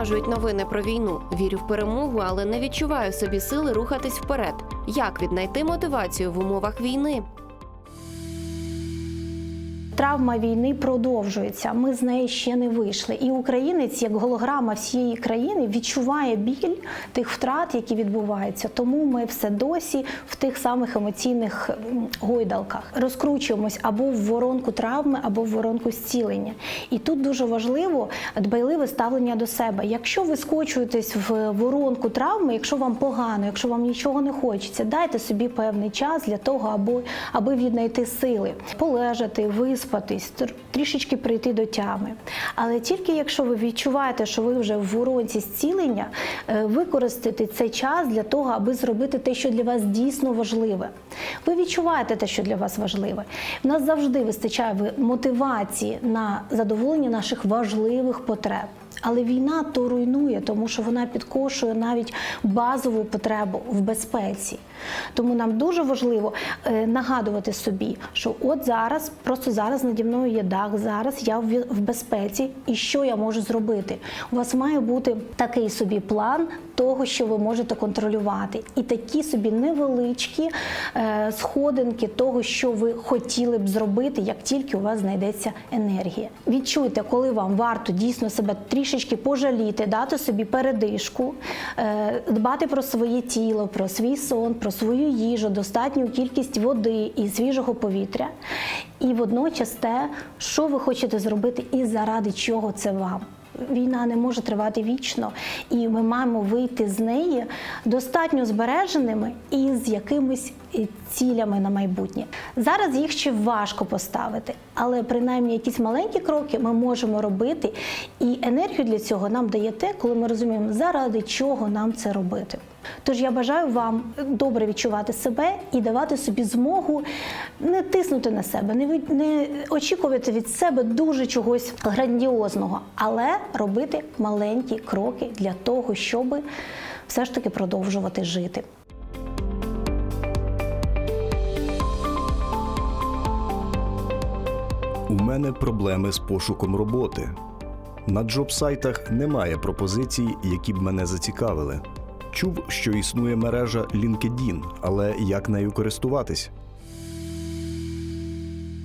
дуже виснажують новини про війну. Вірю в перемогу, але не відчуваю собі сили рухатись вперед. Як віднайти мотивацію в умовах війни? Травма війни продовжується. Ми з неї ще не вийшли. І українець, як голограма всієї країни, відчуває біль тих втрат, які відбуваються. Тому ми все досі в тих самих емоційних гойдалках розкручуємось або в воронку травми, або в воронку зцілення. І тут дуже важливо дбайливе ставлення до себе. Якщо ви скочуєтесь в воронку травми, якщо вам погано, якщо вам нічого не хочеться, дайте собі певний час для того, аби, аби віднайти сили, полежати, виспатись, трішечки прийти до тями. Але тільки якщо ви відчуваєте, що ви вже в воронці зцілення, е, використати цей час для того, аби зробити те, що для вас дійсно важливе. Ви відчуваєте те, що для вас важливе. В нас завжди вистачає мотивації на задоволення наших важливих потреб. Але війна то руйнує, тому що вона підкошує навіть базову потребу в безпеці. Тому нам дуже важливо е, нагадувати собі, що от зараз, просто зараз наді мною є дах, зараз я в безпеці, і що я можу зробити. У вас має бути такий собі план того, що ви можете контролювати, і такі собі невеличкі е, сходинки того, що ви хотіли б зробити, як тільки у вас знайдеться енергія. Відчуйте, коли вам варто дійсно себе трішечки пожаліти, дати собі передишку, е, дбати про своє тіло, про свій сон, про свою їжу, достатню кількість води і свіжого повітря. І водночас те, що ви хочете зробити і заради чого це вам. Війна не може тривати вічно, і ми маємо вийти з неї достатньо збереженими і з якимись е, цілями на майбутнє. Зараз їх ще важко поставити, але принаймні якісь маленькі кроки ми можемо робити, і енергію для цього нам дає те, коли ми розуміємо, заради чого нам це робити. Тож я бажаю вам добре відчувати себе і давати собі змогу не тиснути на себе, не, від- не очікувати від себе дуже чогось грандіозного, але робити маленькі кроки для того, щоб все ж таки продовжувати жити. У мене проблеми з пошуком роботи. На джоб-сайтах немає пропозицій, які б мене зацікавили. Чув, що існує мережа LinkedIn, але як нею користуватись?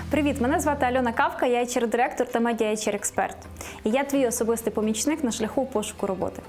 Привіт, мене звати Альона Кавка, я hr директор та медіа hr експерт І я твій особистий помічник на шляху пошуку роботи.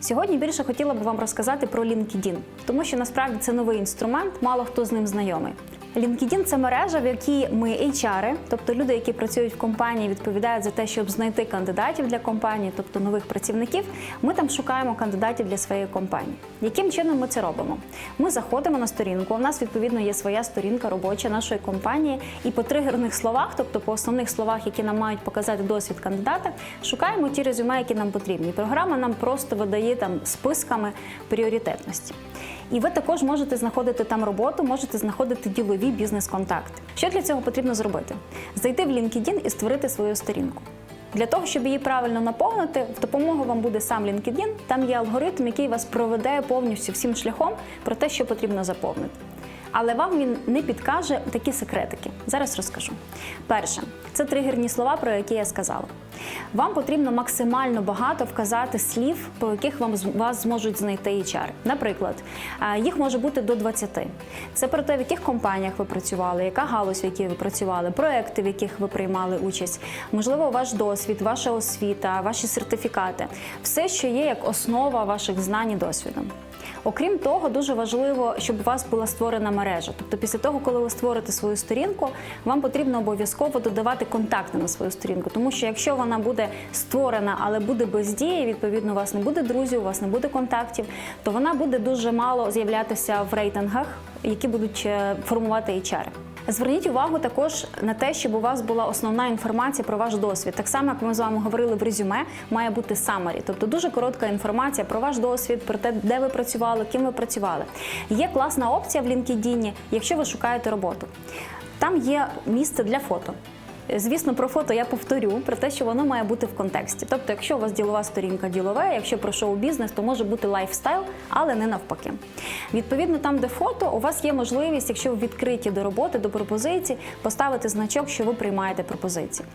Сьогодні більше хотіла б вам розказати про LinkedIn, тому що насправді це новий інструмент, мало хто з ним знайомий. LinkedIn – це мережа, в якій ми HR, тобто люди, які працюють в компанії, відповідають за те, щоб знайти кандидатів для компанії, тобто нових працівників. Ми там шукаємо кандидатів для своєї компанії. Яким чином ми це робимо? Ми заходимо на сторінку. У нас відповідно є своя сторінка робоча нашої компанії, і по тригерних словах, тобто по основних словах, які нам мають показати досвід кандидата, шукаємо ті резюме, які нам потрібні. Програма нам просто видає там списками пріоритетності. І ви також можете знаходити там роботу, можете знаходити ділові бізнес-контакти. Що для цього потрібно зробити? Зайти в LinkedIn і створити свою сторінку. Для того, щоб її правильно наповнити, в допомогу вам буде сам LinkedIn. Там є алгоритм, який вас проведе повністю всім шляхом про те, що потрібно заповнити. Але вам він не підкаже такі секретики. Зараз розкажу. Перше, це тригерні слова, про які я сказала. Вам потрібно максимально багато вказати слів, по яких вам вас зможуть знайти HR. Наприклад, їх може бути до 20. Це про те, в яких компаніях ви працювали, яка галузь, в якій ви працювали, проекти, в яких ви приймали участь, можливо, ваш досвід, ваша освіта, ваші сертифікати, все, що є як основа ваших знань і досвіду. Окрім того, дуже важливо, щоб у вас була створена мережа. Тобто, після того, коли ви створите свою сторінку, вам потрібно обов'язково додавати контакти на свою сторінку. Тому що якщо вона буде створена, але буде без дії, відповідно, у вас не буде друзів, у вас не буде контактів, то вона буде дуже мало з'являтися в рейтингах, які будуть е, формувати HR. Зверніть увагу також на те, щоб у вас була основна інформація про ваш досвід. Так само, як ми з вами говорили в резюме, має бути самарі, тобто дуже коротка інформація про ваш досвід, про те, де ви працювали, ким ви працювали. Є класна опція в LinkedIn, якщо ви шукаєте роботу. Там є місце для фото. Звісно, про фото я повторю про те, що воно має бути в контексті. Тобто, якщо у вас ділова сторінка ділове, якщо про шоу-бізнес, то може бути лайфстайл, але не навпаки. Відповідно, там, де фото, у вас є можливість, якщо ви відкриті до роботи, до пропозицій, поставити значок, що ви приймаєте пропозиції.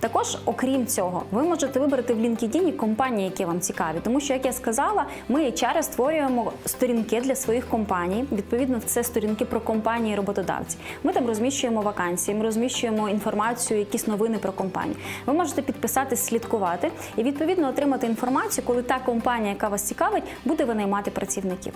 Також, окрім цього, ви можете вибрати в LinkedIn компанії, які вам цікаві, тому що, як я сказала, ми HR створюємо сторінки для своїх компаній. Відповідно, це сторінки про компанії роботодавці. Ми там розміщуємо вакансії, ми розміщуємо інформацію, якісь новини про компанію. Ви можете підписатись, слідкувати і відповідно отримати інформацію, коли та компанія, яка вас цікавить, буде винаймати працівників.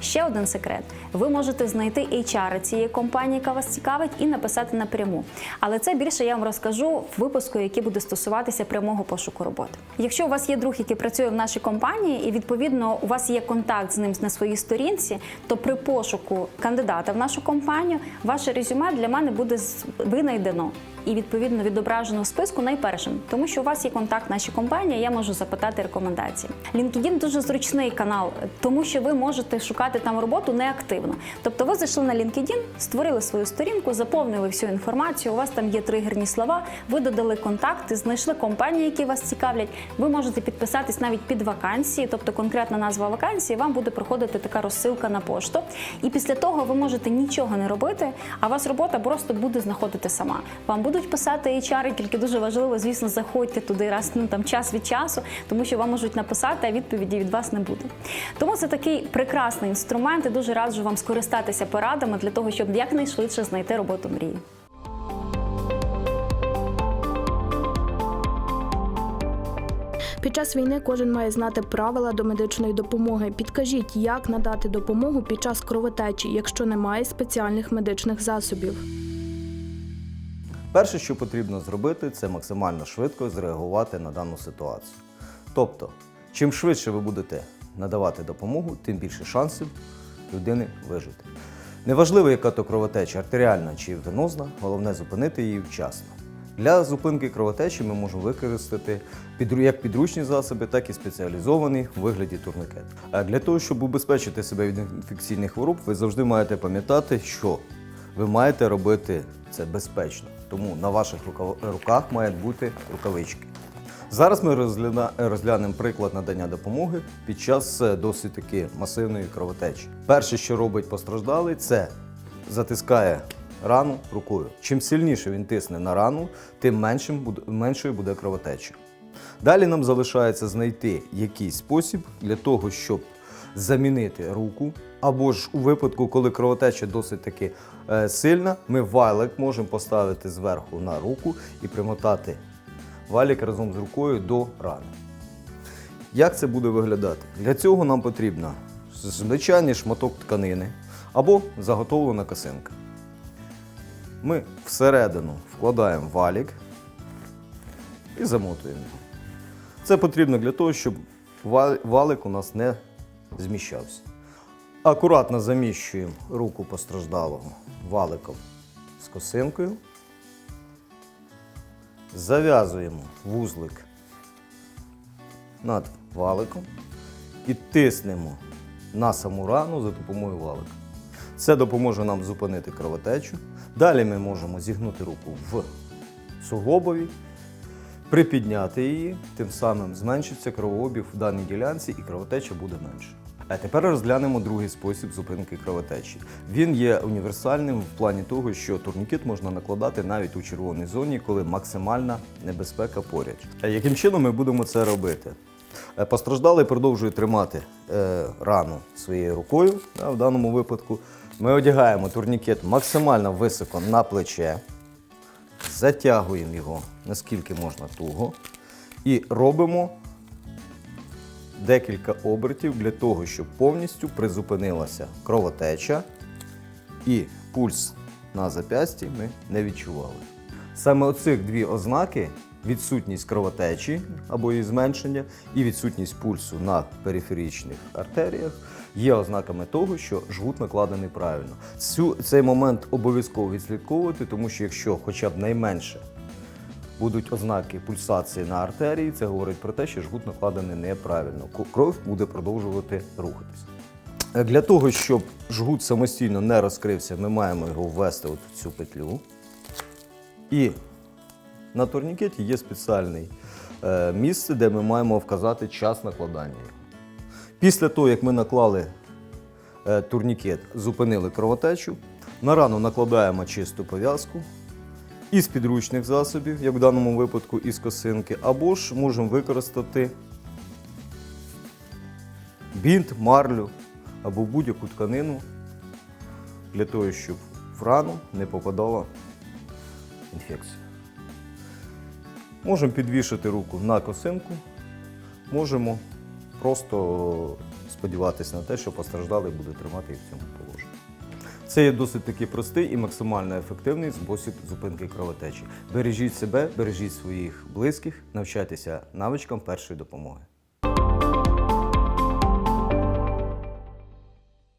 Ще один секрет: ви можете знайти HR цієї компанії, яка вас цікавить, і написати напряму. Але це більше я вам розкажу в випуску, який буде стосуватися прямого пошуку роботи. Якщо у вас є друг, який працює в нашій компанії, і відповідно у вас є контакт з ним на своїй сторінці, то при пошуку кандидата в нашу компанію ваше резюме для мене буде винайдено і відповідно відображено в списку найпершим, тому що у вас є контакт в нашій компанії, я можу запитати рекомендації. LinkedIn дуже зручний канал, тому що ви можете шукати там роботу неактивно. Тобто, ви зайшли на LinkedIn, створили свою сторінку, заповнили всю інформацію. У вас там є тригерні слова, ви додали контакти, знайшли компанії, які вас цікавлять. Ви можете підписатись навіть під вакансії, тобто конкретна назва вакансії, вам буде проходити така розсилка на пошту. І після того ви можете нічого не робити, а вас робота просто буде знаходити сама. Вам будуть писати HR, тільки дуже важливо, звісно, заходьте туди раз ну там час від часу, тому що вам можуть написати, а відповіді від вас не буде. Тому це такий прекрасний інструмент. і Дуже раджу вам скористатися порадами для того, щоб якнайшвидше знайти роботу мрії. Під час війни кожен має знати правила до медичної допомоги. Підкажіть, як надати допомогу під час кровотечі, якщо немає спеціальних медичних засобів. Перше, що потрібно зробити, це максимально швидко зреагувати на дану ситуацію. Тобто, чим швидше ви будете надавати допомогу, тим більше шансів людини вижити. Неважливо, яка то кровотеча, артеріальна чи венозна, головне зупинити її вчасно. Для зупинки кровотечі ми можемо використати як підручні засоби, так і спеціалізовані в вигляді турникет. А для того, щоб убезпечити себе від інфекційних хвороб, ви завжди маєте пам'ятати, що ви маєте робити це безпечно. Тому на ваших руках мають бути рукавички. Зараз ми розглянемо приклад надання допомоги під час е, досить таки масивної кровотечі. Перше, що робить постраждалий, це затискає рану рукою. Чим сильніше він тисне на рану, тим меншим меншою буде кровотеча. Далі нам залишається знайти якийсь спосіб для того, щоб замінити руку. Або ж у випадку, коли кровотеча досить таки е, сильна, ми валик можемо поставити зверху на руку і примотати валік разом з рукою до рани. Як це буде виглядати? Для цього нам потрібно звичайний шматок тканини або заготовлена косинка. Ми всередину вкладаємо валік і замотуємо його. Це потрібно для того, щоб валик у нас не зміщався. Акуратно заміщуємо руку постраждалого валиком з косинкою. Зав'язуємо вузлик над валиком і тиснемо на саму рану за допомогою валика. Це допоможе нам зупинити кровотечу. Далі ми можемо зігнути руку в суглобові, припідняти її, тим самим зменшиться кровообіг в даній ділянці і кровотеча буде менше. А тепер розглянемо другий спосіб зупинки кровотечі. Він є універсальним в плані того, що турнікет можна накладати навіть у червоній зоні, коли максимальна небезпека поряд. Яким чином ми будемо це робити? Е, Постраждалий продовжує тримати е, рану своєю рукою. в даному випадку ми одягаємо турнікет максимально високо на плече, затягуємо його наскільки можна туго і робимо декілька обертів для того, щоб повністю призупинилася кровотеча і пульс на зап'ясті ми не відчували. Саме оцих дві ознаки відсутність кровотечі або її зменшення і відсутність пульсу на периферичних артеріях є ознаками того, що жгут накладений правильно. Цю, цей момент обов'язково відслідковувати, тому що якщо хоча б найменше будуть ознаки пульсації на артерії, це говорить про те, що жгут накладений неправильно. Кров буде продовжувати рухатися. Е, Для того, щоб жгут самостійно не розкрився, ми маємо його ввести от в цю петлю. І На турнікеті є спеціальне е, місце, де ми маємо вказати час накладання. Після того, як ми наклали е, турнікет, зупинили кровотечу, на рану накладаємо чисту пов'язку із підручних засобів, як в даному випадку із косинки, або ж можемо використати бінт, марлю або будь-яку тканину для того, щоб в рану не попадала інфекція. Можемо підвішити руку на косинку, можемо просто сподіватися на те, що постраждалий буде тримати їх в цьому положенні. Це є досить таки простий і максимально ефективний спосіб зупинки кровотечі. Бережіть себе, бережіть своїх близьких, навчайтеся навичкам першої допомоги.